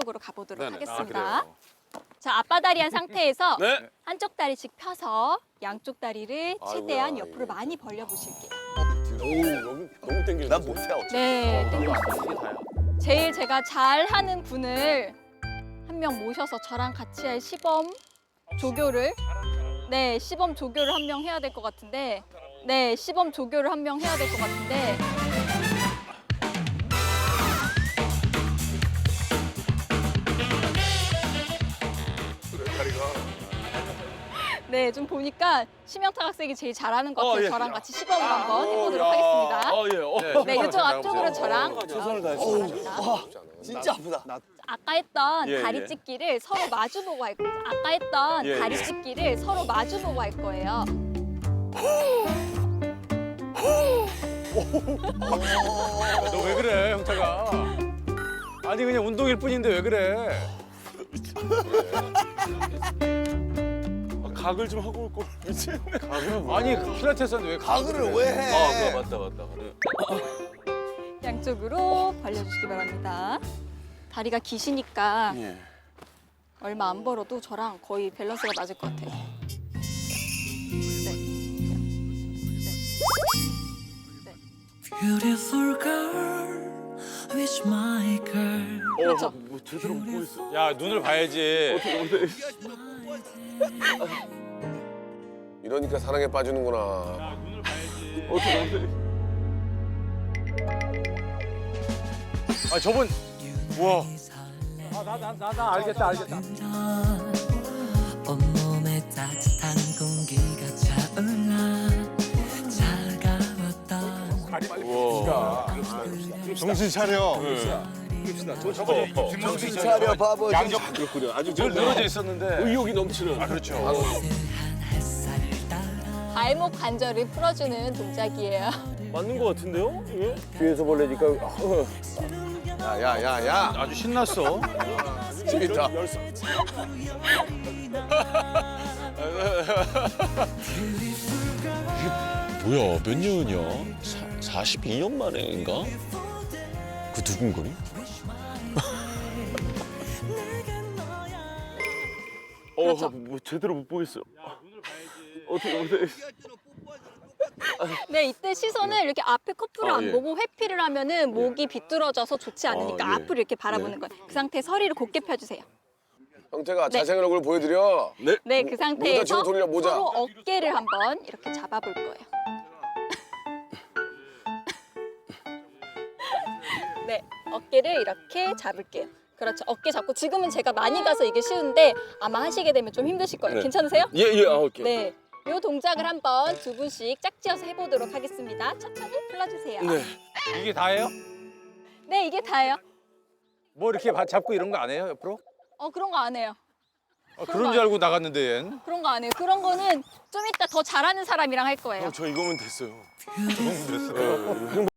쪽으로 가보도록 네네. 아, 하겠습니다. 그래요. 자, 앞바다리 한 상태에서 네. 한쪽 다리씩 펴서 양쪽 다리를 최대한 아이고야, 옆으로 이거. 많이 벌려 보실게요. 오 여기 너무 땡기는. 난 못해 어차피. 네, 땡겨. 이게 다야. 제일 제가 잘하는 분을 한 명 모셔서 저랑 같이 할 시범 조교를 네 시범 조교를 한 명 해야 될 것 같은데 네 시범 조교를 한 명 해야 될 것 같은데 네 좀 보니까 심영탁 학생이 제일 잘하는 것 같아요 어, 예. 저랑 같이 시범을 한번 어, 해보도록 야. 하겠습니다 어 예. 어. 네 이쪽 앞쪽으로 저랑 최선을 다했어. 바랍니다. 진짜 아프다. 아까 했던 예, 다리 예. 찢기를 서로 마주 보고 할 거예요. 아까 했던 예, 다리 예. 찢기를 서로 마주 보고 할 거예요. 너 왜 그래 형태가? 아니 그냥 운동일 뿐인데 왜 그래? 아, 각을 좀 하고 올 걸. 미친. 아니 필라테스인데 왜 가글을 왜 해? 아 그거 맞다 맞다. 양쪽으로 벌려주시기 바랍니다. 다리가 기시니까 예. 얼마 안 벌어도 저랑 거의 밸런스가 맞을 것 같아요. 네. 네. Beautiful girl, with my girl. 그렇죠. 어, 뭐 제대로 못 보겠어. 야 눈을 봐야지. 이러니까 사랑에 빠지는구나. 아 저분 우와. 나나 나 나 알겠다 알겠다. 온 정신 차려. 정신 차려 바보. 양쪽 그렇군요. 아주 늘 늘어져 있었는데. 의욕이 넘치는. 아 그렇죠. 한 햇살을 따라 발목 관절을 풀어주는 동작이에요. 맞는 것 같은데요? 이게? 뒤에서 벌레니까. 야야야야. 아주 신났어. 재밌다. 뭐야 몇 년이야? 사, 42년 만에인가? 그 두근거림? 어, 그렇죠. 뭐 제대로 못 보겠어요. 어떻게 어떻게. 네, 이때 시선을 이렇게 앞에 커플을 아, 안 예. 보고 회피를 하면은 목이 비뚤어져서 좋지 않으니까 아, 예. 앞으로 이렇게 바라보는 거예요. 그 상태에서 허리를 곧게 펴주세요. 형태가 네. 자생의 얼굴 보여드려. 네. 네, 그 모자 상태에서 돌려, 모자. 서로 어깨를 한번 이렇게 잡아볼 거예요. 네, 어깨를 이렇게 잡을게요. 그렇죠. 어깨 잡고 지금은 제가 많이 가서 이게 쉬운데 아마 하시게 되면 좀 힘드실 거예요. 네. 괜찮으세요? 예 예. 아 오케이. 네. 이 동작을 한번 두 분씩 짝지어서 해보도록 하겠습니다. 천천히 불러주세요. 네. 이게 다예요? 네, 이게 다예요. 뭐 이렇게 바- 잡고 이런 거 안 해요 옆으로? 어, 그런 거 안 해요. 어, 그런 줄 알고 나갔는데 얜. 그런 거 안 해요. 그런 거는 좀 이따 더 잘하는 사람이랑 할 거예요. 어, 저 이거면 됐어요. 너무. 예,